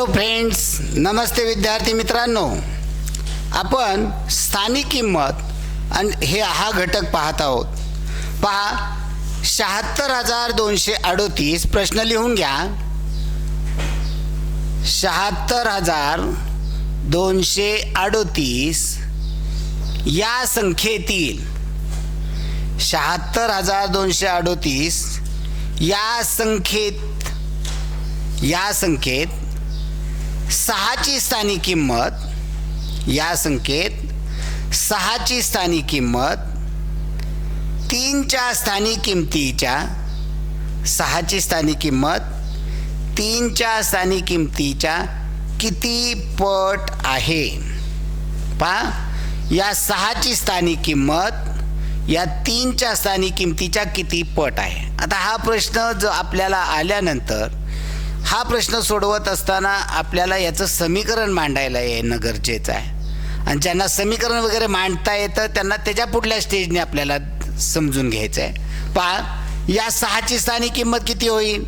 Hello friends नमस्ते विद्यार्थी मित्रांनो. आपण स्थानिक किंमत आणि हे हा घटक पाहत आहोत. पहा शहात्तर हजार दोनशे अडोतीस प्रश्न लिहून घ्या. शहात्तर हजार दोनशे अडोतीस या संख्येतील शहात्तर हजार दोनशे अडोतीस या संख्येत या संख्येत सहाची स्थानी किंमत या संख्येत सहाची स्थानी किंमत तीनच्या स्थानी किंमतीच्या सहाची स्थानी किंमत तीनच्या स्थानी किंमतीच्या किती पट आहे? पहा या सहाची स्थानिक किंमत या तीनच्या स्थानी किंमतीच्या किती पट आहे? आता हा प्रश्न जो आपल्याला आल्यानंतर हा प्रश्न सोडवत असताना आपल्याला याचं समीकरण मांडायला येणं गरजेचं आहे. आणि ज्यांना समीकरण वगैरे मांडता येतं त्यांना त्याच्या पुढल्या स्टेजने आपल्याला समजून घ्यायचं आहे पहा या सहाची स्थानी किंमत किती होईल?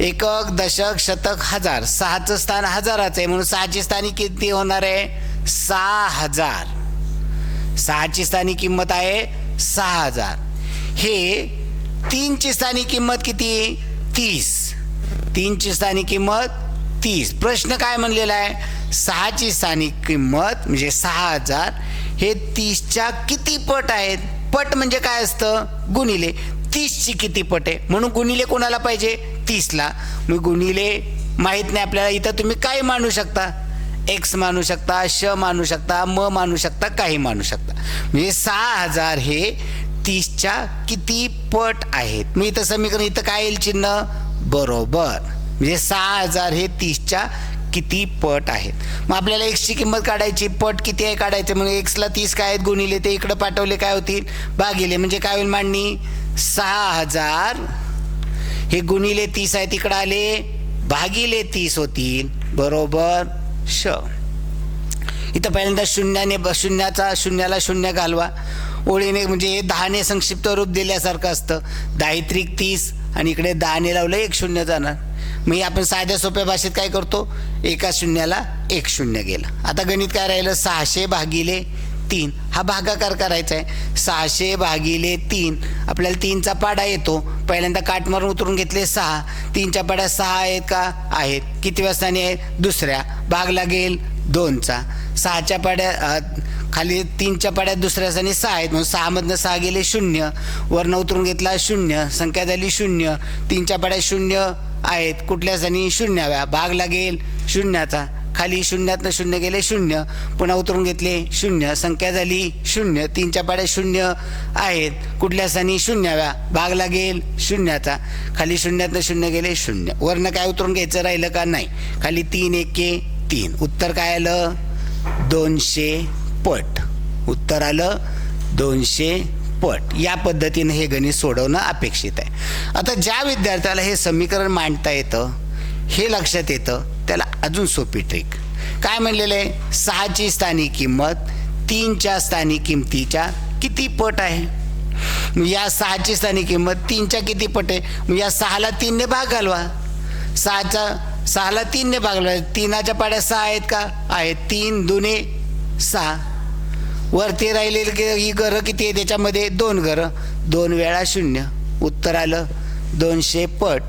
एकक दशक शतक हजार. सहाचं स्थान हजाराचं आहे म्हणून सहाची स्थानी किती होणार आहे? सहा हजार. सहाची स्थानी किंमत आहे सहा हजार. हे तीनची स्थानी किंमत किती? तीस. तीनची स्थानिक किंमत तीस. प्रश्न काय म्हणलेला आहे? सहाची स्थानिक किंमत म्हणजे सहा हजार हे तीसच्या किती पट आहेत? पट म्हणजे काय असतं? गुणिले. तीसची किती पट आहे? म्हणून गुणिले कोणाला पाहिजे? तीसला. मग गुणिले माहीत नाही आपल्याला इथं तुम्ही काय मानू शकता? एक्स मानू शकता श मानू शकता म मानू शकता काही मानू शकता. म्हणजे सहा हजार हे तीसच्या किती पट आहेत? मी इथं समीकरण इथं काय येईल चिन्ह? बरोबर. म्हणजे सहा हजार हे तीसच्या किती पट आहेत. मग आपल्याला एक्सची किंमत काढायची पट किती आहे काढायचं? म्हणजे एक्सला तीस काय आहेत? गुणिले ते इकडं पाठवले काय होतील? भागिले. म्हणजे काय होईल मांडणी? सहा हजार. हे गुणिले तीस आहे तिकडं आले. भागिले तीस होतील. बरोबर? श. इथं पहिल्यांदा शून्याने ब- शून्याचा शून्याला शून्य घालवा. ओळीने म्हणजे हे दहाने संक्षिप्त रूप दिल्यासारखं असतं. दाहित्रिक तीस आणि इकडे दहाने लावलं एक शून्य जाणार. मग आपण साध्या सोप्या भाषेत काय करतो? एका शून्याला एक शून्य गेलं. आता गणित काय राहिलं? सहाशे भागिले तीन. हा भागाकार करायचा आहे. सहाशे भागिले तीन. आपल्याला तीनचा पाडा येतो. पहिल्यांदा काट मारून उतरून घेतले सहा. तीनच्या पाड्या सहा आहेत का? आहेत. किती वाजताने आहेत? दुसऱ्या. भाग लागेल दोनचा. सहाच्या पाड्या खाली तीनच्या पाड्यात दुसऱ्या सणी सहा आहेत. म्हणून सहामधनं सहा गेले शून्य. वरनं उतरून घेतला शून्य. संख्या झाली शून्य. तीनच्या पाड्यात शून्य आहेत. कुठल्या सणी शून्याव्या? भाग लागेल शून्याचा. खाली शून्यातनं शून्य गेले शून्य. पुन्हा उतरून घेतले शून्य. संख्या झाली शून्य. तीनच्या पाड्या शून्य आहेत. कुठल्या सणी शून्याव्या? भाग लागेल शून्याचा. खाली शून्यातनं शून्य गेले शून्य. वरनं काय उतरून घ्यायचं राहिलं का? नाही. खाली तीन एके तीन. उत्तर काय आलं? दोनशे पट. उत्तर आलं दोनशे पट. या पद्धतीनं हे गणित सोडवणं अपेक्षित आहे. आता ज्या विद्यार्थ्याला हे समीकरण मांडता येतं हे लक्षात येतं त्याला अजून सोपी ट्रिक काय म्हणलेलं आहे? सहाची स्थानिक किंमत तीनच्या स्थानिक किंमतीच्या किती पट आहे? या सहाची स्थानिक किंमत तीनच्या किती पट आहे? या सहाला तीनने भाग घालवा. सहाचा सहाला तीनने भाग घालवा. तीनाच्या पाड्या सहा आहेत का? आहेत. तीन दुने सहा. वरती राहिलेली की- ही घरं किती आहे? त्याच्यामध्ये दोन घरं. दोन वेळा शून्य. उत्तर आलं दोनशे पट.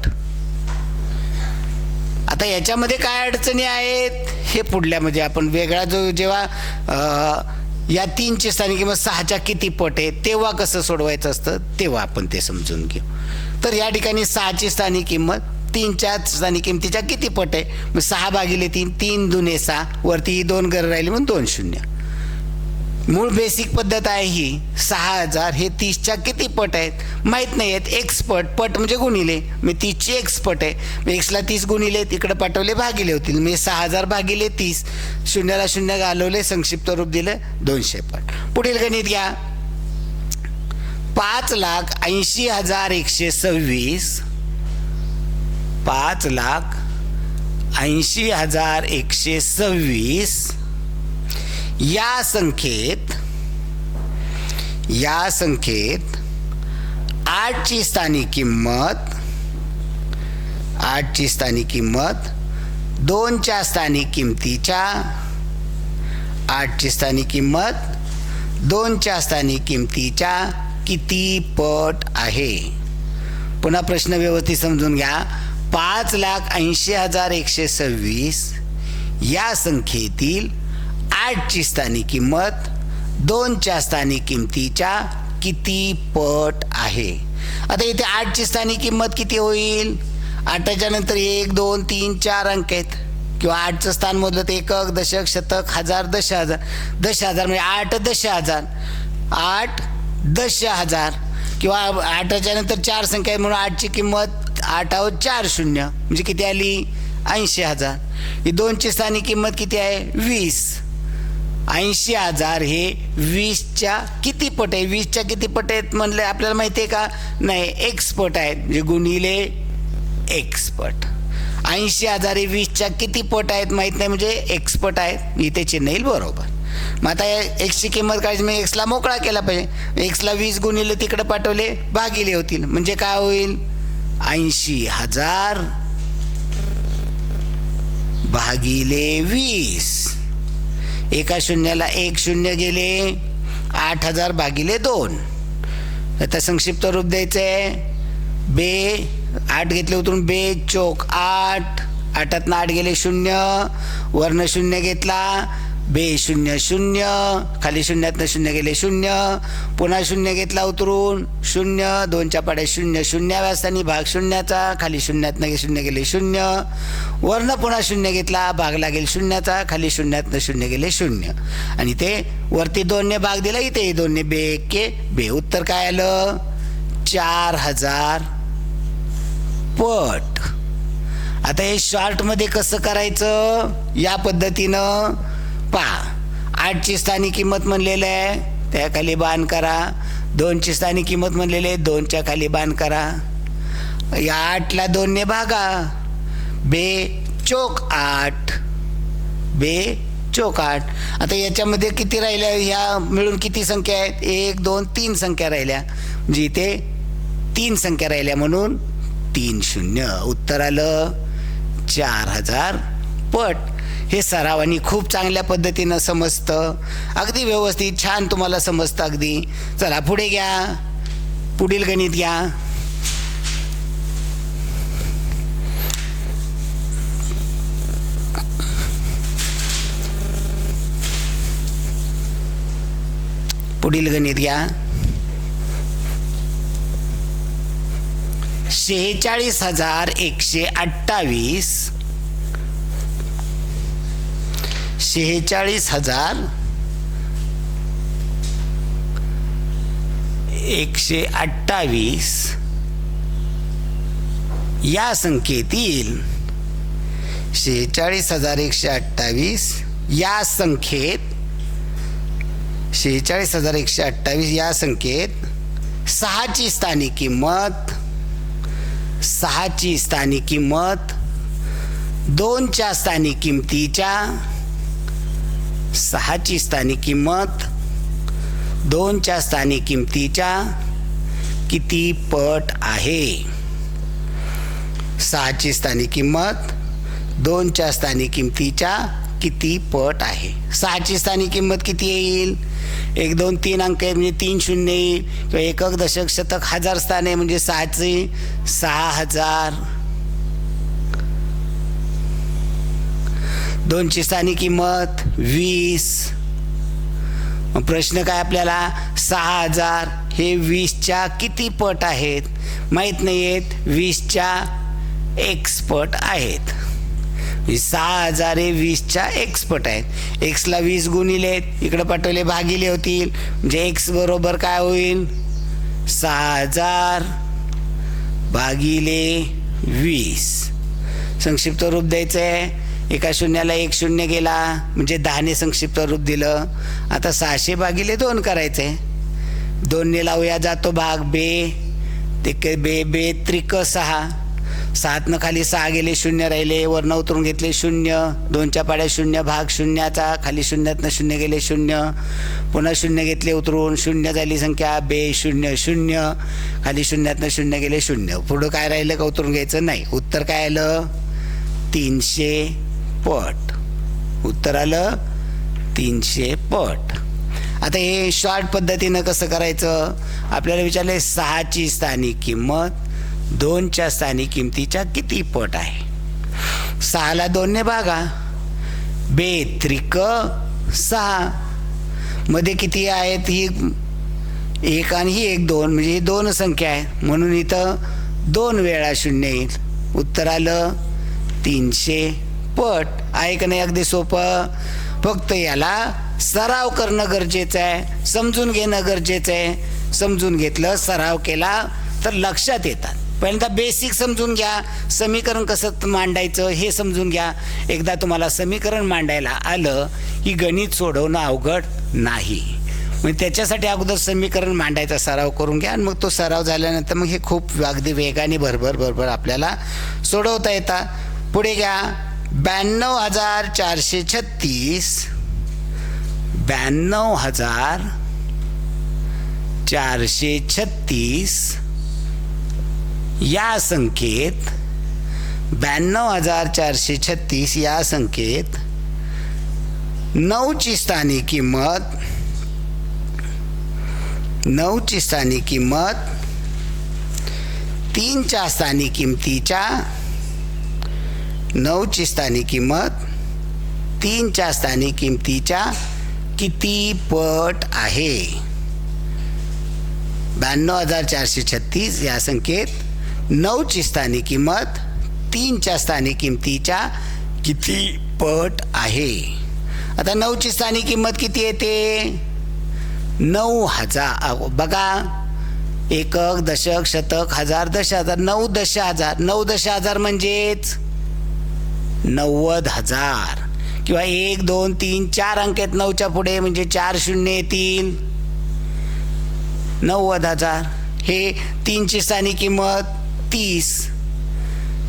आता याच्यामध्ये काय अडचणी आहेत? हे पुढल्यामध्ये म्हणजे आपण वेगळा जो जेव्हा या तीनचे स्थानी किंवा सहाच्या किती पट आहे तेव्हा कसं सोडवायचं असतं? तेव्हा आपण ते समजून घेऊ. तर या ठिकाणी सहाची स्थानिक किंमत तीनच्या स्थानिक किंमतीच्या किती पट आहे? मग सहा भागिले तीन तीन दुने सहा. वरती ही दोन घरं राहिली म्हणून दोन शून्य. मूळ बेसिक पद्धत आहे ही. सहा हजार हे तीसच्या किती पट आहेत? माहीत नाही आहेत. एक्सपट पट. म्हणजे गुणिले. मी तीसची एक्सपट आहे. मी एक्सला तीस गुणिले. तिकडे पाठवले भागिले होतील. मी सहा हजार भागिले तीस. शून्याला शून्य घालवले संक्षिप्त रूप दिलं दोनशे पट. पुढील गणित घ्या. पाच लाख ऐंशी हजार एकशे सव्वीस. पाच लाख ऐंशी हजार एकशे सव्वीस. या संख्येत या संख्येत आठची स्थानिक किंमत आठची स्थानिक किंमत दोनच्या स्थानिक किमतीच्या आठची स्थानिक किंमत दोनच्या स्थानिक किमतीच्या किती पट आहे? पुन्हा प्रश्न व्यवस्थित समजून घ्या. पाच लाख ऐंशी हजार एकशे सव्वीस या संख्येतील आठची स्थानिक किंमत दोनच्या स्थानिक किमतीच्या किती पट आहे? आता इथे आठची स्थानिक किंमत किती होईल? आठाच्या नंतर एक दोन तीन चार अंक आहेत. किंवा आठचं स्थान मोजलं तर एकक दशक शतक हजार दश हजार. दश हजार म्हणजे आठ दश हजार. आठ दश हजार. किंवा आठाच्या नंतर चार संख्या आहे म्हणून आठची किंमत आठावर चार शून्य. म्हणजे किती आली? ऐंशी हजार. ही दोनची स्थानिक किंमत किती आहे? वीस. ऐंशी हजार हे वीसच्या किती पट आहे? वीसच्या किती पट आहेत म्हणले आपल्याला माहिती आहे का? नाही एक्सपट आहेत. म्हणजे गुणिले एक्सपट ऐंशी हजार हे वीसच्या किती पट आहेत माहीत नाही म्हणजे एक्सपट आहेत. इथे चिन्ह येईल बरोबर. मग आता एक्सची किंमत काढायची म्हणजे एक्सला मोकळा केला पाहिजे. एक्सला वीस गुणिले तिकडे पाठवले भागिले होतील. म्हणजे काय होईल? ऐंशी हजार भागिले वीस. एका शून्याला एक शून्य गेले आठ हजार भागिले दोन. आता संक्षिप्त रूप द्यायचं आहे बे आठ घेतले उतरून बे चोक आठ. आठातनं आठ गेले शून्य. वर्ण शून्य घेतला. बे शून्य शून्य खाली शून्यातनं शून्य गेले शून्य पुन्हा शून्य घेतला उतरून शून्य दोनच्या पाड्या शून्य शून्याव्या स्थानी भाग शून्याचा खाली शून्यातनं शून्य गेले शून्य वर्ण पुन्हा शून्य घेतला भाग लागेल शून्याचा खाली शून्यातनं शून्य गेले शून्य. आणि ते वरती दोनने भाग दिला इथे दोनने बे के बे उत्तर काय आलं? चार हजार पट. आता हे शॉर्टमध्ये कसं करायचं? या पद्धतीनं पहा आठची स्थानी किंमत म्हणलेलं आहे त्या खाली बाण करा. दोनची स्थानी किंमत म्हणलेली आहे दोनच्या खाली बाण करा. या आठला दोनने भागा. बे चोक आठ. बे चोक आठ. आता याच्यामध्ये किती राहिल्या? ह्या मिळून किती संख्या आहेत? एक दोन तीन संख्या राहिल्या. म्हणजे इथे तीन संख्या राहिल्या म्हणून तीन शून्य. उत्तर आलं चार हजार पट. हे सरावानी खूप चांगल्या पद्धतीनं समजतं. अगदी व्यवस्थित छान तुम्हाला समजतं अगदी. चला पुढे घ्या. पुढील गणित घ्या. पुढील गणित घ्या. शेहेचाळीस हजार एकशे अठ्ठावीस शेहेचाळीस हजार एकशे अठ्ठावीस. या संख्येतील शेहेचाळीस हजार एकशे अठ्ठावीस या संख्येत शेहेचाळीस हजार एकशे अठ्ठावीस या संख्येत सहाची स्थानिक किंमत सहाची स्थानिक किंमत दोनच्या स्थानिक किंमतीच्या सहाची स्थानिक किंमत दोनच्या स्थानिक किंमतीच्या किती पट आहे? सहाची स्थानिक किंमत दोनच्या स्थानिक किमतीच्या किती पट आहे? सहाची स्थानिक किंमत किती येईल? एक दोन तीन अंक आहेत म्हणजे तीन शून्य येईल. किंवा एकक दशक शतक हजार स्थान आहे म्हणजे सहाचे सहा हजार दोनशे स्थानी किंमत वीस. मग प्रश्न काय आपल्याला? सहा हजार. हे वीसच्या किती पट आहेत? माहीत नाही आहेत वीसच्या एक्सपट आहेत. सहा हजार हे वीसच्या एक्सपट आहेत. एक्सला वीस गुणिले इकडं पाठवले भागिले होतील. म्हणजे एक्स बरोबर काय होईल? सहा हजार भागिले वीस. संक्षिप्त रूप द्यायचं आहे एका शून्याला एक शून्य गेला म्हणजे दहाने संक्षिप्त रूप दिलं. आता सहाशे भागिले दोन करायचे. दोनने लावूया जातो भाग बे. ते बे बे त्रिक सहा. सातनं खाली सहा गेले शून्य राहिले. वरनं उतरून घेतले शून्य. दोनच्या पाड्या शून्य भाग शून्याचा. खाली शून्यातनं शून्य गेले शून्य. पुन्हा शून्य घेतले उतरून. शून्य झाली संख्या बे शून्य शून्य. खाली शून्यातनं शून्य गेले शून्य. पुढं काय राहिलं का उतरून घ्यायचं? नाही. उत्तर काय आलं? तीनशे. पट. उत्तर आलं तीनशे पट. आता हे शॉर्ट पद्धतीनं कसं करायचं? आपल्याला विचारले सहाची स्थानिक किंमत दोनच्या स्थानिक किमतीच्या किती पट आहे? सहाला दोनने भागा. बे त्रिक सहा. मध्ये किती आहेत? ही एक आणि ही एक दोन म्हणजे ही दोन संख्या आहे. म्हणून इथं दोन वेळा शून्य येईल. उत्तर आलं तीनशे पट ऐकणे नाही अगदी सोपं. फक्त याला सराव करणं गरजेचं आहे. समजून घेणं गरजेचं आहे. समजून घेतलं सराव केला तर लक्षात येतात. पहिल्यांदा बेसिक समजून घ्या. समीकरण कसं मांडायचं हे समजून घ्या. एकदा तुम्हाला समीकरण मांडायला आलं की गणित सोडवणं अवघड नाही. मग त्याच्यासाठी अगोदर समीकरण मांडायचा सराव करून घ्या आणि मग तो सराव झाल्यानंतर मग हे खूप अगदी वेगाने भरभर भरभर आपल्याला सोडवता येतात. पुढे घ्या. ब्याण्णव हजार चारशे छत्तीस ब्याण्णव हजार चारशे छत्तीस. या संख्येत ब्याण्णव हजार चारशे छत्तीस या संख्येत नऊची स्थानी किंमत नऊची स्थानी किंमत तीनच्या स्थानी किंमतीच्या नऊची स्थानिक किंमत तीनच्या स्थानिक किमतीच्या किती पट आहे? ब्याण्णव हजार चारशे छत्तीस या संख्येत नऊची स्थानिक किंमत तीनच्या स्थानिक किमतीच्या किती पट आहे? आता नऊची स्थानिक किंमत किती येते? नऊ हजार. बघा. एकक दशक शतक हजार दश हजार नऊ दश हजार. नऊ दश हजार म्हणजेच नव्वद हजार. किंवा एक दोन तीन चार अंक आहेत नऊच्या पुढे म्हणजे चार शून्य येतील नव्वद हजार. हे तीनची स्थानी किंमत तीस.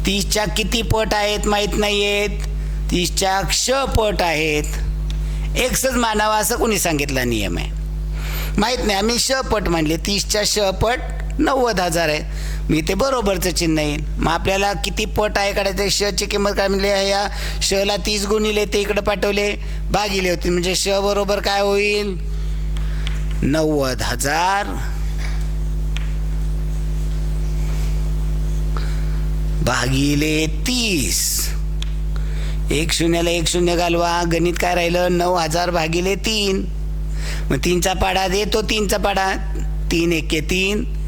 तीसच्या किती पट आहेत माहीत नाही आहेत तीसच्या क्ष पट आहेत. एकच मानावा असं कोणी सांगितला नियम आहे. माहीत नाही आम्ही श पट म्हणले तीसच्या श पट नव्वद हजार आहे मी ते बरोबरचं चिन्ह येईल मग आपल्याला किती पट आहे काढायचं? शची किंमत काय म्हणले या? शला तीस गुणिले ते इकडे पाठवले. भागिले होते. म्हणजे श बरोबर काय होईल? नव्वद हजार. भागिले तीस. एक शून्याला एक शून्य घालवा. गणित काय राहिलं? नऊ हजार भागिले तीन. मग तीनचा पाडा दे तो तीनचा पाडा. तीन एके तीन.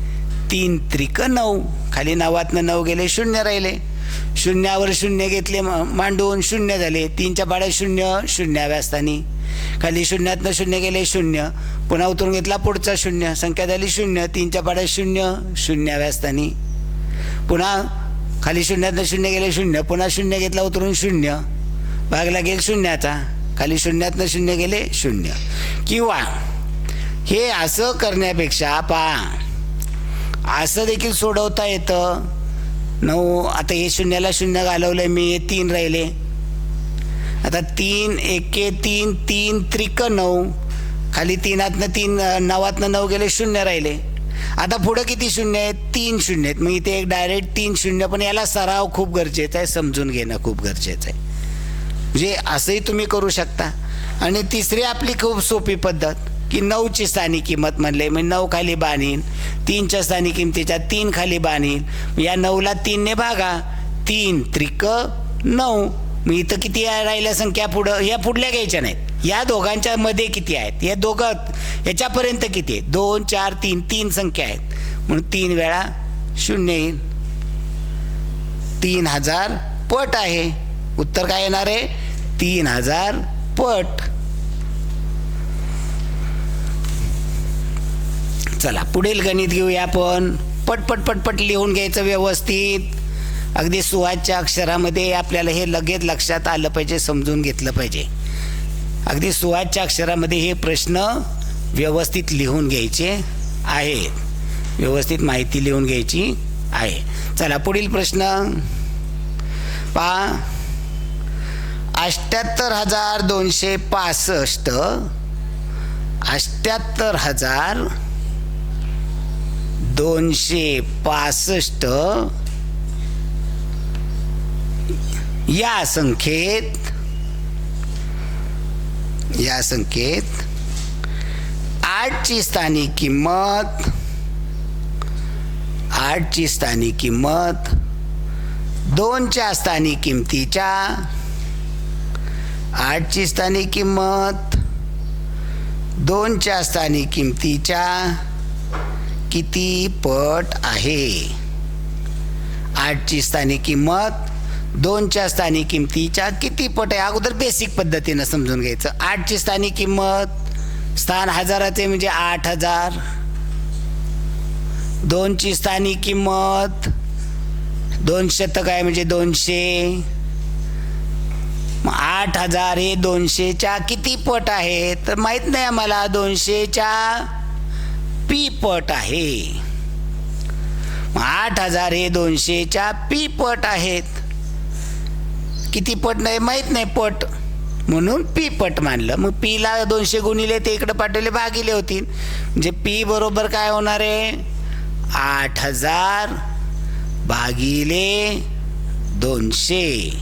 तीन त्रिक नऊ. खाली नावातनं नऊ गेले शून्य राहिले. शून्यावर शून्य घेतले मांडून शून्य झाले. तीनच्या पाड्यात शून्य शून्याव्या स्थानी. खाली शून्यातनं शून्य गेले शून्य. पुन्हा उतरून घेतला पुढचा शून्य. संख्या झाली शून्य. तीनच्या पाड्यात शून्य शून्याव्या स्थानी. पुन्हा खाली शून्यातनं शून्य गेले शून्य. पुन्हा शून्य घेतला उतरून शून्य. भागला गेल शून्याचा. खाली शून्यातनं शून्य गेले शून्य. किंवा हे असं करण्यापेक्षा पहा असं देखील सोडवता येतं. नऊ आता हे शून्याला शून्य घालवलं मी हे तीन राहिले. आता तीन एके तीन तीन त्रिक नऊ. खाली तीनातनं तीन नवातनं नऊ गेले शून्य राहिले. आता पुढं किती शून्य आहेत? तीन शून्य आहेत. मग इथे एक डायरेक्ट तीन शून्य पण याला सराव खूप गरजेचा आहे समजून घेणं खूप गरजेचं आहे. म्हणजे असंही तुम्ही करू शकता. आणि तिसरी आपली खूप सोपी पद्धत. की नऊची स्थानिक किंमत म्हणले मी नऊ खाली बांधीन तीनच्या स्थानिक किंमतीच्या तीन खाली बांधीन. या नऊला तीनने भागा तीन त्रिक नऊ. मी इथं किती राहिल्या संख्या पुढं? या पुढल्या घ्यायच्या नाहीत. या दोघांच्या मध्ये किती आहेत? या दोघं याच्यापर्यंत किती आहेत? दोन चार तीन तीन संख्या आहेत. म्हणून तीन वेळा शून्य येईल. तीन हजार पट आहे. उत्तर काय येणार आहे? तीन हजार पट. चला पुढील गणित घेऊया आपण. पटपट पटपट लिहून घ्यायचं व्यवस्थित. अगदी सुवाच्या अक्षरामध्ये आपल्याला हे लगेच लक्षात आलं पाहिजे समजून घेतलं पाहिजे. अगदी सुवाच्या अक्षरामध्ये हे प्रश्न व्यवस्थित लिहून घ्यायचे आहेत. व्यवस्थित माहिती लिहून घ्यायची आहे. चला पुढील प्रश्न. पहा अष्ट्याहत्तर हजार दोनशे पासष्ट. अष्ट्याहत्तर हजार दोनशे पासष्ट या संख्येत या संख्येत आठची स्थानिक किंमत आठची स्थानिक किंमत दोनच्या स्थानिक किमतीच्या आठची स्थानिक किंमत दोनच्या स्थानिक किमतीच्या किती पट आहे? आठची स्थानिक किंमत दोनच्या स्थानिक किंमतीच्या किती पट आहे? अगोदर बेसिक पद्धतीनं समजून घ्यायचं. आठची स्थानिक किंमत स्थान हजाराचे म्हणजे आठ हजार. दोनची स्थानिक किंमत दोन शतक आहे म्हणजे दोनशे. आठ हजार हे दोनशेच्या किती पट आहे? तर माहीत नाही आम्हाला दोनशेच्या पी पट आहे. आठ हजार हे दोनशेच्या पी पट आहेत. किती पट नाही माहीत नाही पट. म्हणून पी पट मानलं. मग पीला दोनशे गुणिले ते इकडे पाठवले भागिले होतील म्हणजे पी बरोबर काय होणार आहे? आठ हजार भागिले दोनशे.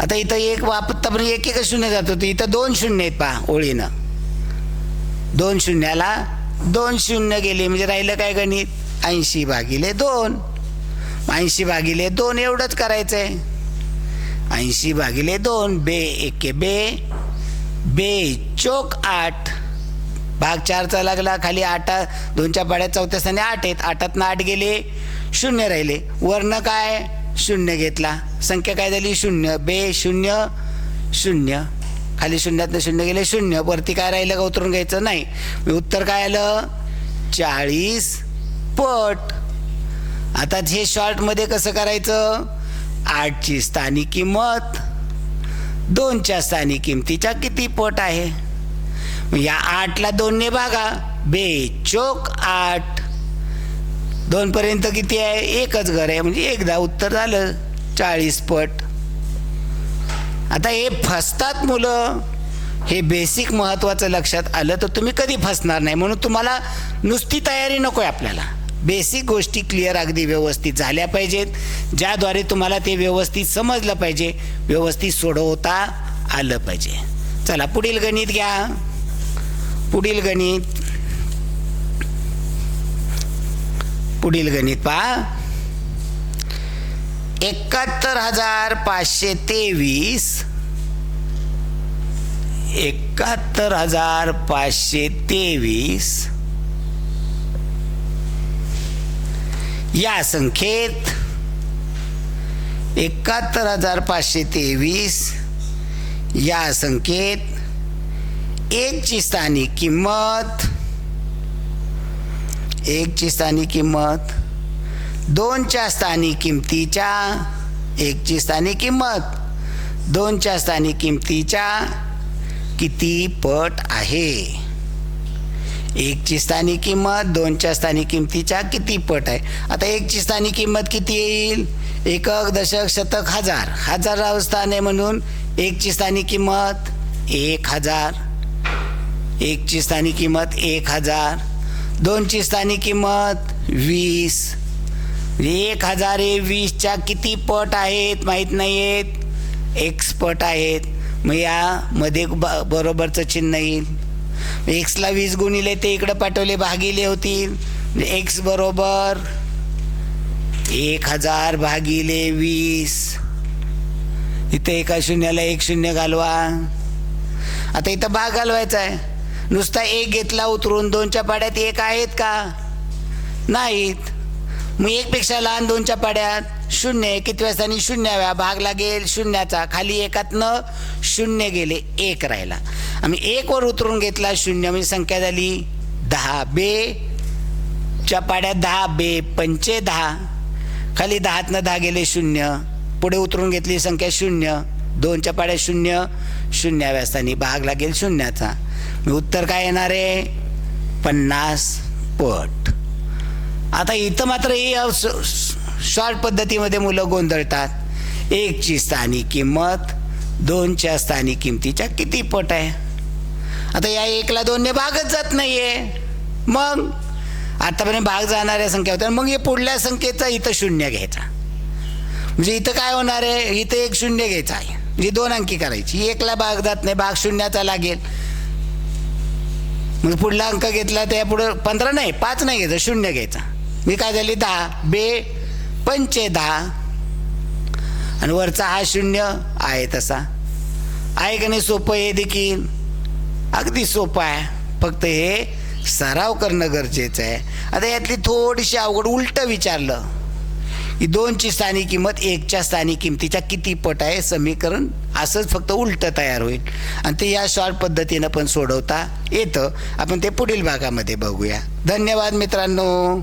आता इथं एक वापरता एक एक शून्य जात. होतं इथं दोन शून्य आहेत पहा ओळीनं. दोन शून्याला दोन शून्य गेले म्हणजे राहिलं काय गणित? ऐंशी भागिले दोन. ऐंशी भागिले दोन एवढंच करायचं आहे ऐंशी भागिले दोन बे एके बे. बे चोक आठ. भाग चारचा लागला खाली आठ दोनच्या पाड्यात चौथ्या स्थानी आठ आहेत. आठातनं आठ गेले शून्य राहिले. वर्ण काय? शून्य घेतला. संख्या काय झाली? शून्य. बे शून्य शून्य. खाली शून्यातनं शून्य गेले शून्य. वरती काय राहिलं का उतरून घ्यायचं? नाही. उत्तर काय आलं? चाळीस पट. आता हे शॉर्टमध्ये कसं करायचं? आठची स्थानिक किंमत दोनच्या स्थानिक किंमतीच्या किती पट आहे? या आठला दोनने भागा. बे चोक आठ. दोन पर्यंत किती आहे? एकच घर आहे. म्हणजे एकदा उत्तर झालं. चाळीस पट. आता हे फसतात मुलं. हे बेसिक महत्त्वाचं लक्षात आलं तर तुम्ही कधी फसणार नाही. म्हणून तुम्हाला नुसती तयारी नको आहे आपल्याला. बेसिक गोष्टी क्लिअर अगदी व्यवस्थित झाल्या पाहिजेत. ज्याद्वारे तुम्हाला ते व्यवस्थित समजलं पाहिजे व्यवस्थित सोडवता आलं पाहिजे. चला पुढील गणित घ्या. पुढील गणित. पुढील गणित पहा. एकाहत्तर हजार पाचशे तेवीस. एकाहत्तर हजार पाचशे तेवीस. या संख्येत एकाहत्तर हजार पाचशे तेवीस. या संख्येत एकची स्थानिक किंमत एकची स्थानिक किंमत. दोनच्या स्थानिक किमतीच्या एकची स्थानिक किंमत दोनच्या स्थानिक किमतीच्या किती पट आहे? एकची स्थानिक किंमत दोनच्या स्थानी किमतीच्या किती पट आहे? आता एकची स्थानिक किंमत किती येईल? एकक दशक शतक हजार. हजारावं स्थान आहे म्हणून एकची स्थानिक किंमत एक हजार. एकची स्थानिक किंमत एक हजार. दोनची स्थानिक किंमत वीस. एक हजार वीसच्या किती पट आहेत माहीत नाही आहेत एक्स पट आहेत. मग यामध्ये ब बरोबरचं चिन्ह येईल. एक्सला वीस गुणिले ते इकडं पाठवले भागिले होतील. म्हणजे एक्स बरोबर एक हजार भागिले वीस. इथं एका शून्याला एक शून्य घालवा. आता इथं भाग घालवायचा आहे. नुसता एक घेतला उतरून दोनच्या पाड्यात एक आहेत का? नाहीत. मग एकपेक्षा लहान दोनच्या पाड्यात शून्य कितव्या स्थानी शून्याव्या भाग लागेल शून्याचा. खाली एकातनं शून्य गेले एक राहिला. आम्ही एकवर उतरून घेतला शून्य. म्हणजे संख्या झाली दहा बे. च्या पाड्यात दहा बे पंचे दहा. खाली दहातनं दहा गेले शून्य. पुढे उतरून घेतली संख्या शून्य. दोनच्या पाड्यात शून्य. शून्याव्या स्थानी भाग लागेल शून्याचा. उत्तर काय येणार आहे? पन्नास पट. आता इथं मात्र ही शॉर्ट पद्धतीमध्ये मुलं गोंधळतात. एकची स्थानिक किंमत दोनच्या स्थानिक किंमतीच्या किती पट आहे? आता या एकला दोनने भागच जात नाहीये. मग? आतापर्यंत भाग जाणाऱ्या संख्या होत्या. मग हे पुढल्या संख्येचा इथं शून्य घ्यायचा. म्हणजे इथं काय होणार आहे? इथं एक शून्य घ्यायचा आहे. म्हणजे दोन अंकी करायची. एकला भाग जात नाही भाग शून्याचा लागेल. मग पुढला अंक घेतला त्या पुढं पंधरा नाही पाच नाही घ्यायचं शून्य घ्यायचा. मी काय झाली दहा. बे पंचे दहा. आणि वरचा हा शून्य आहे तसा. आहे का नाही सोपं हे देखील? अगदी सोपं आहे. फक्त हे सराव करणं गरजेचं आहे. आता यातली थोडीशी अवघड उलटं विचारलं की दोनची स्थानिक किंमत एकच्या स्थानिक किमतीच्या किती पट आहे? समीकरण असंच फक्त उलटं तयार होईल. आणि ते या शॉर्ट पद्धतीनं पण सोडवता येतं. आपण ते पुढील भागामध्ये बघूया. धन्यवाद मित्रांनो.